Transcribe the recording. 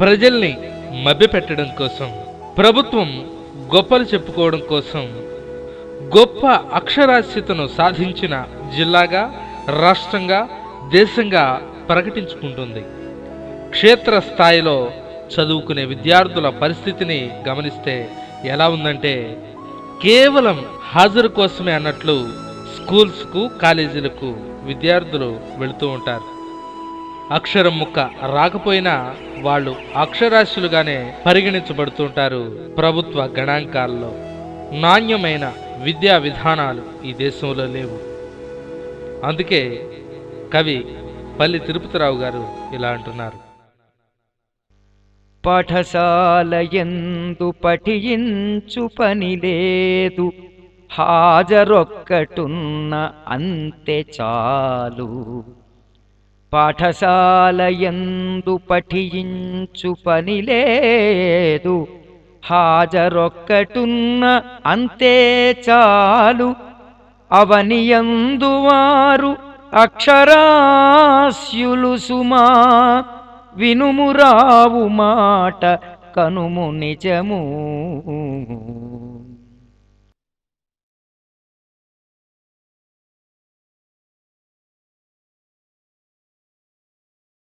ప్రజల్ని మభ్యపెట్టడం కోసం ప్రభుత్వం గొప్పలు చెప్పుకోవడం కోసం గొప్ప అక్షరాస్యతను సాధించిన జిల్లాగా రాష్ట్రంగా దేశంగా ప్రకటించుకుంటుంది. క్షేత్ర స్థాయిలో చదువుకునే విద్యార్థుల పరిస్థితిని గమనిస్తే ఎలా ఉందంటే కేవలం హాజరు కోసమే అన్నట్లు స్కూల్స్కు కాలేజీలకు విద్యార్థులు వెళుతూ ఉంటారు. అక్షరం ముక్క రాకపోయినా వాళ్ళు అక్షరాస్యులుగానే పరిగణించబడుతుంటారు ప్రభుత్వ గణాంకాల్లో. నాణ్యమైన విద్యా విధానాలు ఈ దేశంలో లేవు. అందుకే కవి పల్లి తిరుపతిరావు గారు ఇలా అంటున్నారు. పాఠశాలయందు పఠించు పని లేదు. హాజరొక్కటున్న అంతే చాలు. పాఠశాలయందు పఠించు పని లేదు. హాజరొక్కటున్న అంతే చాలు. అవనియందు వారు అక్షరాస్యులు సుమా. వినుమురావు మాట కనుము నిజము.